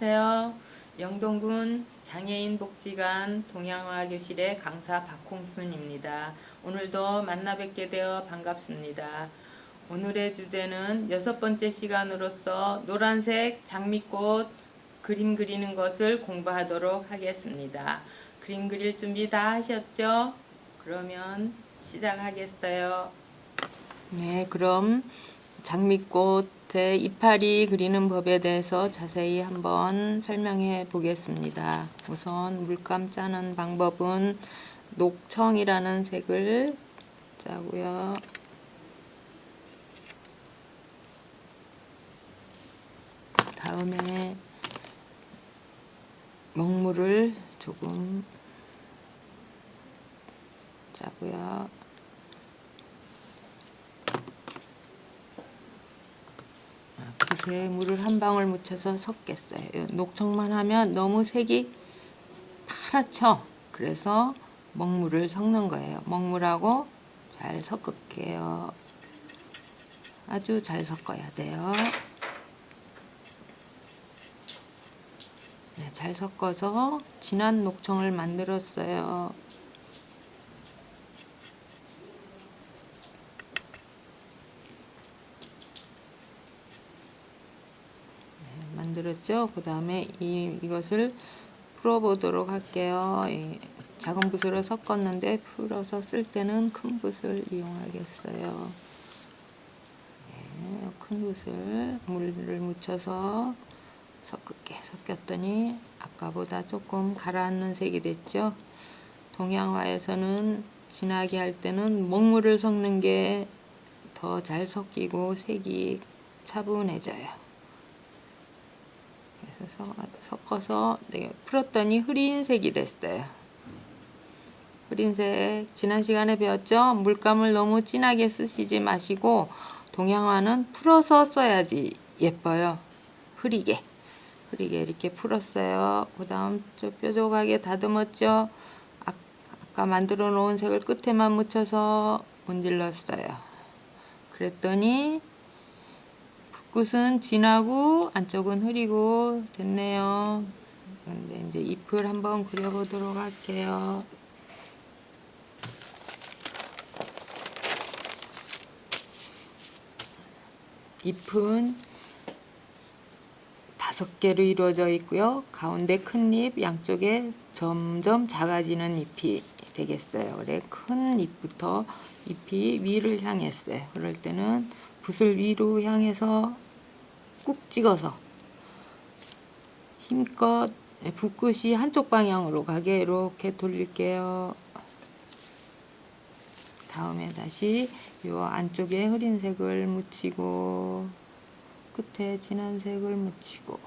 안녕하세요. 영동군 장애인 복지관 동양화 교실의 강사 박홍순입니다. 오늘도 만나 뵙게 되어 반갑습니다. 오늘의 주제는 여섯 번째 시간으로서 노란색 장미꽃 그림 그리는 것을 공부하도록 하겠습니다. 그림 그릴 준비 다 하셨죠? 그러면 시작하겠어요. 네, 그럼 장미꽃 의 이파리 그리는 법에 대해서 자세히 한번 설명해 보겠습니다. 우선 물감 짜는 방법은 녹청이라는 색을 짜고요. 다음에 먹물을 조금 짜고요. 붓에 물을 한 방울 묻혀서 섞겠어요. 녹청만 하면 너무 색이 파랗죠? 그래서 먹물을 섞는 거예요. 먹물하고 잘 섞을게요. 아주 잘 섞어야 돼요. 네, 잘 섞어서 진한 녹청을 만들었어요. 네, 만들었죠? 그 다음에 이, 이것을 풀어보도록 할게요. 이 작은 붓으로 섞었는데 풀어서 쓸 때는 큰 붓을 이용하겠어요. 네, 큰 붓을 물을 묻혀서 섞을게 섞였더니 아까보다 조금 가라앉는 색이 됐죠. 동양화에서는 진하게 할 때는 먹물을 섞는 게 더 잘 섞이고 색이 차분해져요. 그래서 섞어서 내가 풀었더니 흐린 색이 됐어요. 흐린색 지난 시간에 배웠죠? 물감을 너무 진하게 쓰시지 마시고 동양화는 풀어서 써야지 예뻐요. 흐리게 흐리게 이렇게 풀었어요. 그 다음 뾰족하게 다듬었죠? 아, 아까 만들어 놓은 색을 끝에만 묻혀서 문질렀어요. 그랬더니 붓 끝은 진하고 안쪽은 흐리고 됐네요. 근데 이제 잎을 한번 그려보도록 할게요. 잎은 다섯 개로 이루어져 있고요. 가운데 큰 잎, 양쪽에 점점 작아지는 잎이 되겠어요. 그래 큰 잎부터 잎이 위를 향했어요. 그럴 때는 붓을 위로 향해서 꾹 찍어서 힘껏 붓끝이 한쪽 방향으로 가게 이렇게 돌릴게요. 다음에 다시 요 안쪽에 흐린 색을 묻히고 끝에 진한 색을 묻히고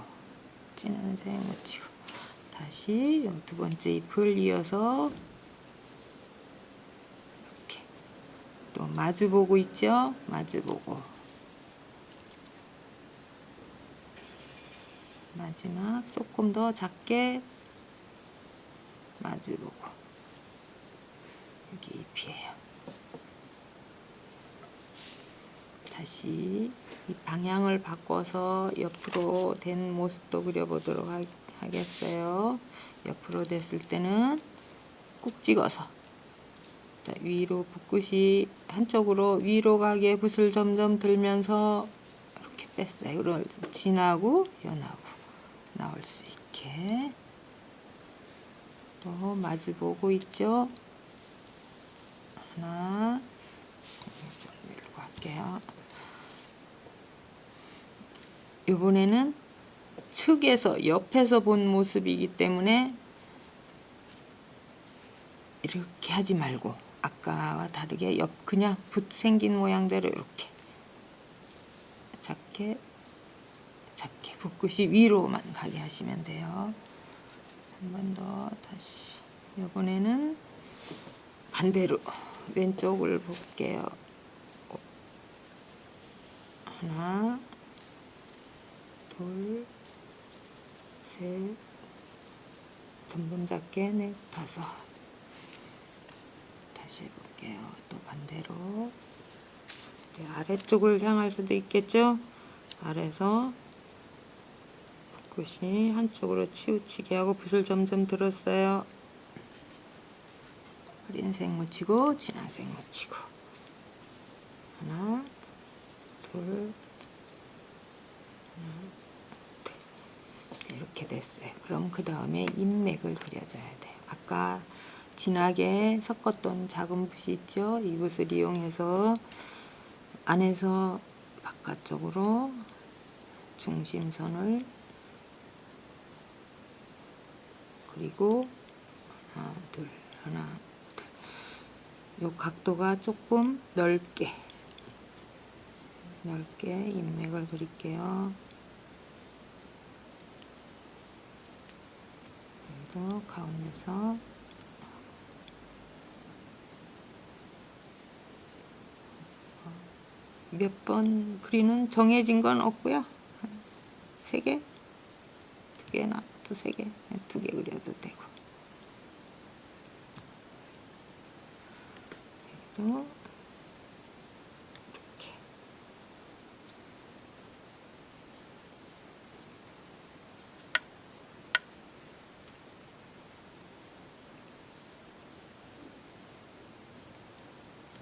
진한 색 묻히고 다시 요두 번째 잎을 이어서 이렇게 또 마주 보고 있죠? 마주 보고 마지막 조금 더 작게 마주 보고 여기 잎이에요. 다시 이 방향을 바꿔서 옆으로 된 모습도 그려보도록 하, 하겠어요. 옆으로 됐을 때는 꾹 찍어서 자, 위로 붓끝이 한쪽으로 위로 가게 붓을 점점 들면서 이렇게 뺐어요. 그걸 진하고 연하고 나올 수 있게 또 마주 보고 있죠. 하나 좀 밀고 갈게요. 이번에는 측에서 옆에서 본 모습이기 때문에 이렇게 하지 말고 아까와 다르게 옆 그냥 붓 생긴 모양대로 이렇게 작게 작게 붓끝이 위로만 가게 하시면 돼요. 한 번 더 다시 이번에는 반대로 왼쪽을 볼게요. 하나 둘, 셋, 점점 작게 넷, 다섯. 해볼게요. 또 반대로. 이제 아래쪽을 향할 수도 있겠죠? 아래서 붓끝이 한쪽으로 치우치게 하고 붓을 점점 들었어요. 흐린색 묻히고 진한색 묻히고 하나 둘 하나 둘 이렇게 됐어요. 그럼 그 다음에 인맥을 그려줘야 돼요. 아까 진하게 섞었던 작은 붓이 있죠. 이 붓을 이용해서 안에서 바깥쪽으로 중심선을 그리고 하나 둘 하나 둘요 각도가 조금 넓게 넓게 인맥을 그릴게요. 가운데서 몇 번 그리는 정해진 건 없고요. 세 개, 두 개나 두세 개, 두 개 그려도 되고. 그리고 이렇게.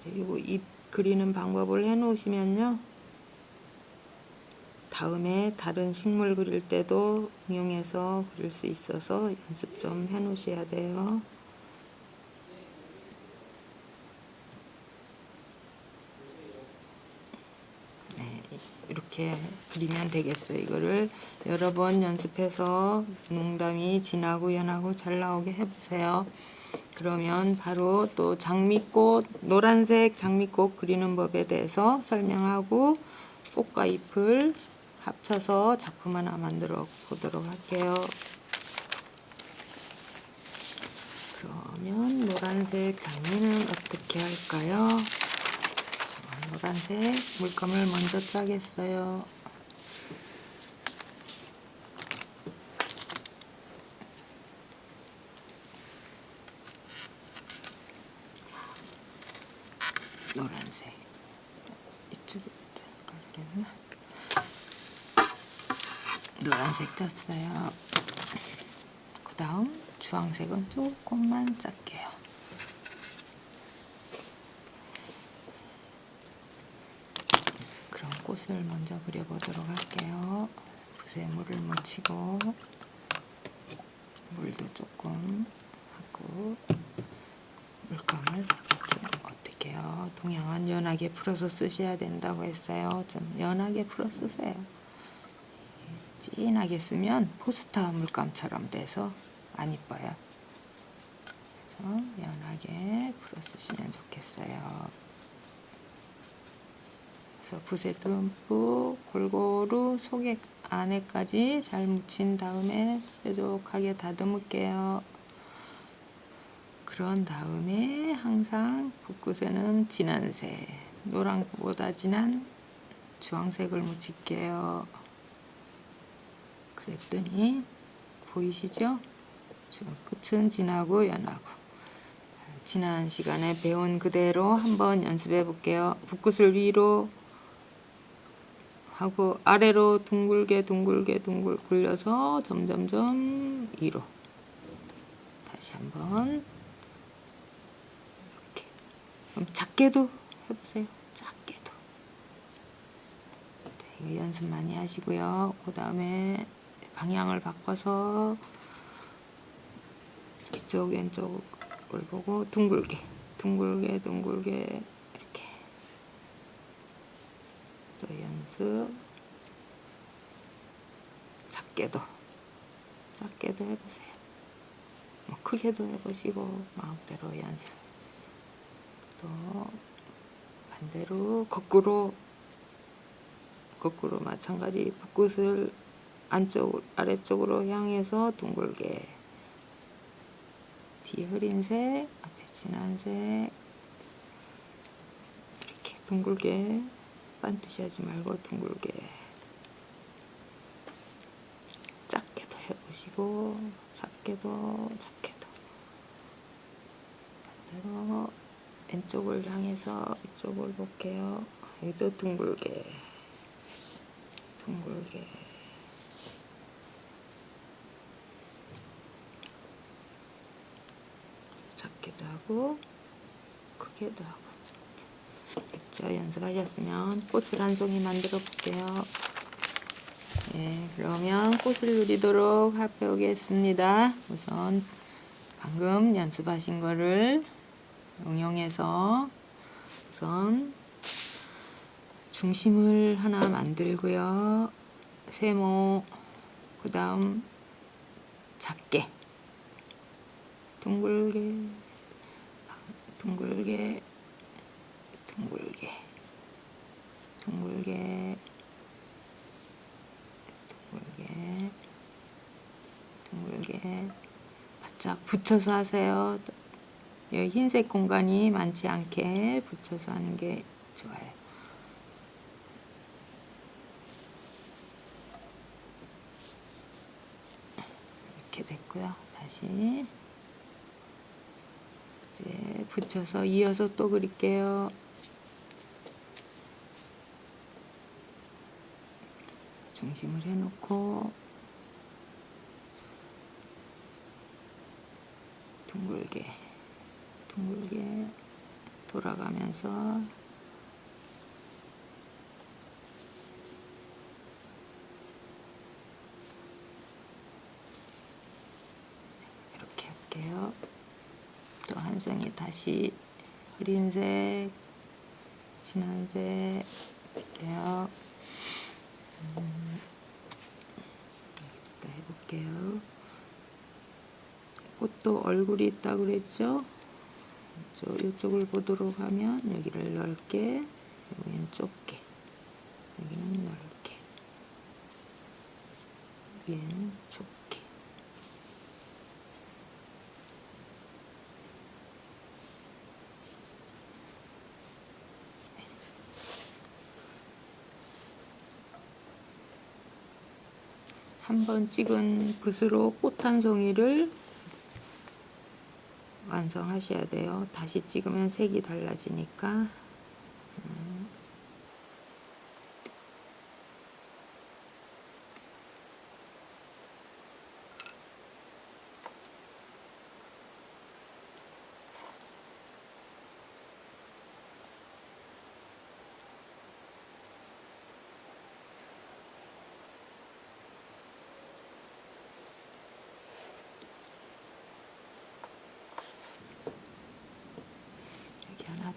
그리고 입 그리는 방법을 해 놓으시면요. 다음에 다른 식물 그릴 때도 응용해서 그릴 수 있어서 연습 좀 해 놓으셔야 돼요. 네, 이렇게 그리면 되겠어요. 이거를 여러 번 연습해서 농담이 진하고 연하고 잘 나오게 해보세요. 그러면 바로 또 장미꽃, 노란색 장미꽃 그리는 법에 대해서 설명하고 꽃과 잎을 합쳐서 작품 하나 만들어 보도록 할게요. 그러면 노란색 장미는 어떻게 할까요? 자, 노란색 물감을 먼저 짜겠어요. 노란색 이쪽에 걸렸나? 노란색 짰어요. 그 다음 주황색은 조금만 짤게요. 그럼 꽃을 먼저 그려보도록 할게요. 붓에 물을 묻히고 물도 조금 하고 물감을 좀 어떻게 해요? 동양은 연하게 풀어서 쓰셔야 된다고 했어요. 좀 연하게 풀어 쓰세요. 진하게 쓰면 포스터 물감처럼 돼서 안 이뻐요. 그래서 연하게 풀어 쓰시면 좋겠어요. 그래서 붓에 듬뿍 골고루 속에 안에까지 잘 묻힌 다음에 뾰족하게 다듬을게요. 그런 다음에 항상 붓끝에는 진한색, 노란보다 진한 주황색을 묻힐게요. 그랬더니 보이시죠? 지금 끝은 진하고 연하고 지난 시간에 배운 그대로 한번 연습해 볼게요. 붓끝을 위로 하고 아래로 둥글게 둥글게 둥글 굴려서 점점점 위로 다시 한번 그럼 작게도 해보세요. 작게도 네, 연습 많이 하시고요. 그 다음에 방향을 바꿔서 이쪽 왼쪽을 보고 둥글게 둥글게 둥글게 이렇게 또 연습 작게도 작게도 해보세요. 뭐 크게도 해보시고 마음대로 연습 또 반대로 거꾸로 거꾸로 마찬가지 붓끝을 안쪽 아래쪽으로 향해서 둥글게. 뒤 흐린색 앞에 진한색. 이렇게 둥글게. 반드시 하지 말고 둥글게. 작게도 해보시고 작게도 작게도. 반대로 왼쪽을 향해서 이쪽을 볼게요. 여기도 둥글게 둥글게 작게도 하고 크게도 하고 됐죠? 연습하셨으면 꽃을 한 송이 만들어 볼게요. 예, 그러면 꽃을 누리도록 해보겠습니다. 우선 방금 연습하신 거를 응용해서 우선 중심을 하나 만들고요. 세모, 그 다음 작게, 둥글게, 둥글게, 둥글게, 둥글게, 둥글게, 둥글게, 바짝 붙여서 하세요. 여기 흰색 공간이 많지 않게 붙여서 하는 게 좋아요. 이렇게 됐고요. 다시 이제 붙여서 이어서 또 그릴게요. 중심을 해놓고 둥글게 둥글게 돌아가면서 이렇게 할게요. 또 한 송이 다시 흐린색, 진한색 할게요. 음, 해볼게요. 꽃도 얼굴이 있다고 그랬죠? 이쪽, 이쪽을 보도록 하면 여기를 넓게, 여기는 좁게, 여기는 넓게, 여기는 좁게. 한 번 찍은 붓으로 꽃 한 송이를 완성하셔야 돼요. 다시 찍으면 색이 달라지니까. 음.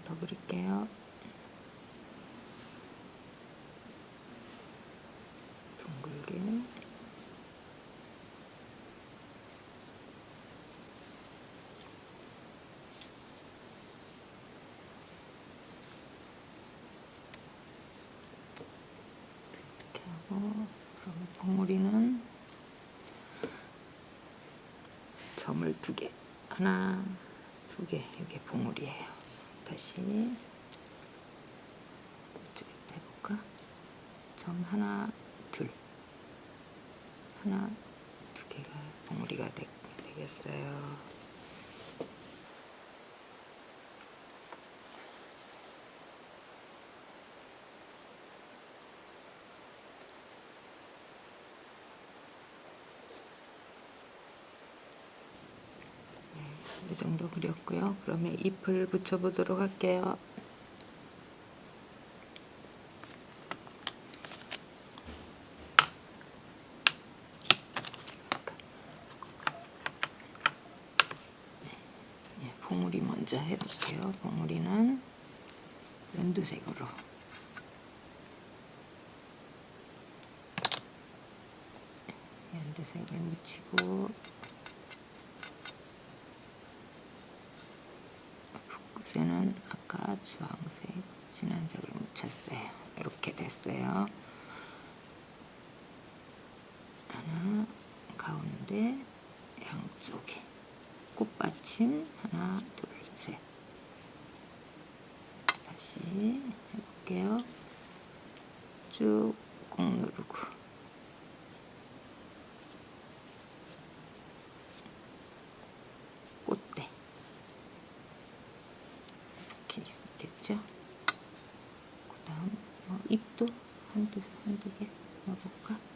그릴게요. 둥글게. 이렇게 하고 그러면 봉우리는 점을 두 개. 하나, 두 개. 이게 봉우리예요. 다시 해볼까? 점 하나, 둘. 하나, 두 개가 봉우리가 되, 되겠어요. 정도 그렸고요. 그러면 잎을 붙여보도록 할게요. 예, 봉우리 먼저 해볼게요. 봉우리는 연두색으로. 연두색을 묻히고 붓끝에는 아까 주황색, 진한색을 묻혔어요. 이렇게 됐어요. 하나 가운데 양쪽에 꽃받침 하나 둘 셋. 다시 해볼게요. 쭉 꾹 누르고 1分半時半時で戻ろうか。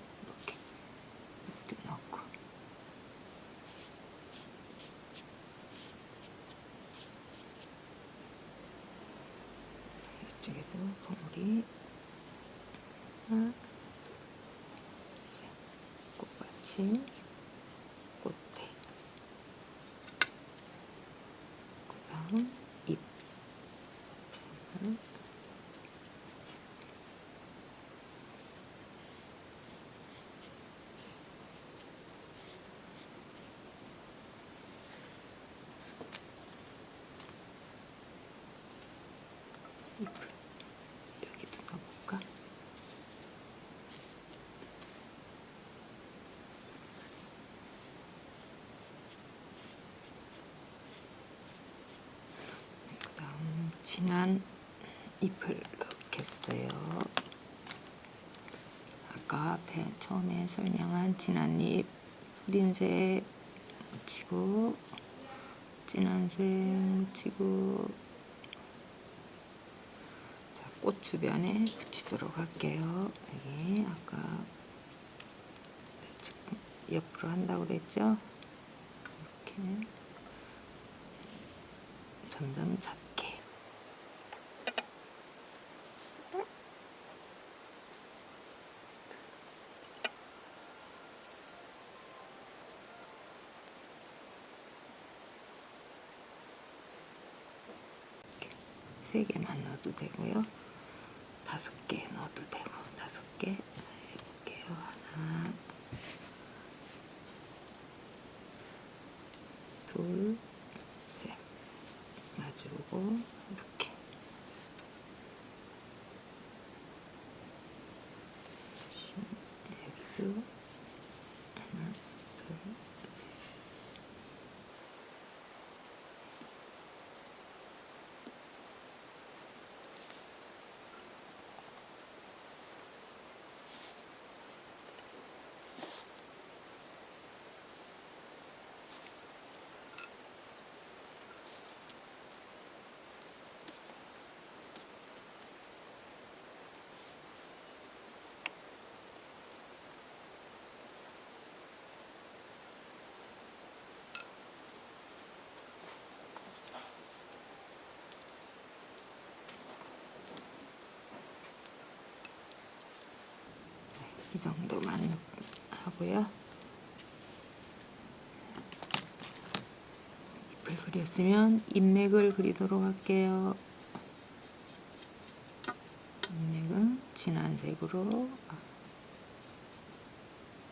진한 잎을 넣겠어요. 아까 처음에 설명한 진한 잎, 푸린색 묻히고 진한색 묻히고 자, 꽃 주변에 붙이도록 할게요. 여기 아까 옆으로 한다고 그랬죠? 이렇게 점점 작 세 개만 넣어도 되고요. 다섯 개 넣어도 되고 다섯 개 해볼게요. 하나, 둘, 셋 마주보고 이렇게 다시 여기도 하나, 둘, 셋. 이 정도만 하고요. 잎을 그렸으면 잎맥을 그리도록 할게요. 잎맥은 진한 색으로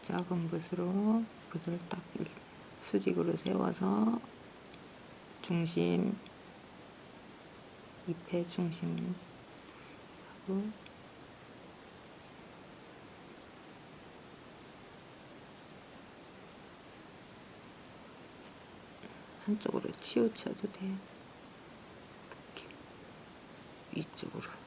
작은 붓으로 붓을 딱 일- 수직으로 세워서 중심 잎의 중심 하고 한쪽으로 치우쳐도 돼요. 이렇게 위쪽으로.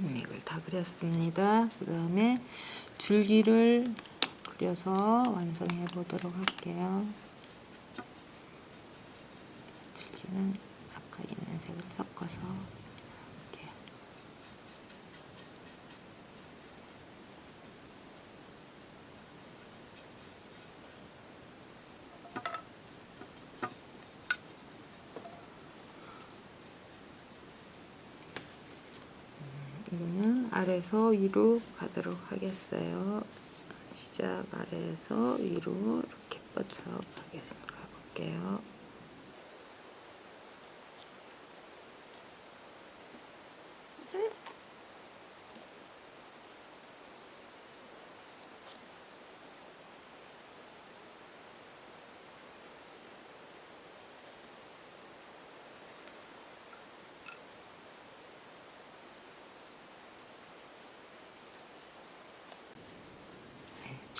인맥을 다 그렸습니다. 그 다음에 줄기를 그려서 완성해 보도록 할게요. 줄기는 아까 있는 색을 섞어서 이렇게 이거는 아래서 위로 가도록 하겠어요. 시작 아래에서 위로 이렇게 뻗쳐 가겠습니다. 가볼게요.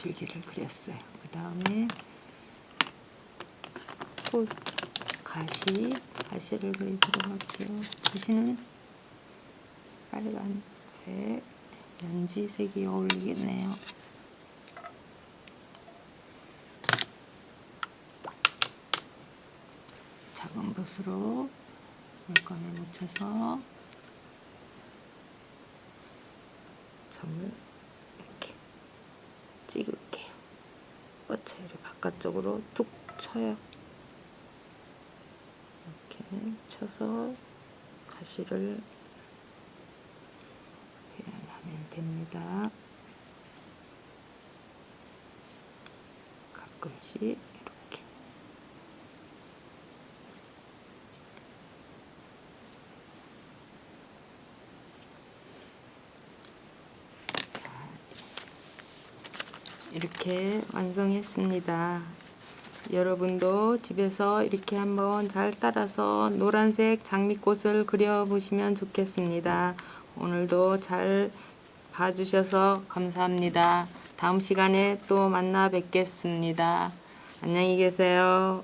줄기를 그렸어요. 그 다음에 꽃 가시 가시를 그리도록 할게요. 가시는 빨간색 연지색이 어울리겠네요. 작은 붓으로 물감에 묻혀서 점을 이렇게 찍을게요. 어체를 바깥 쪽으로 툭 쳐요. 이렇게 쳐서 가시를 표현하면 됩니다. 가끔씩 이렇게 완성했습니다. 여러분도 집에서 이렇게 한번 잘 따라서 노란색 장미꽃을 그려보시면 좋겠습니다. 오늘도 잘 봐주셔서 감사합니다. 다음 시간에 또 만나 뵙겠습니다. 안녕히 계세요.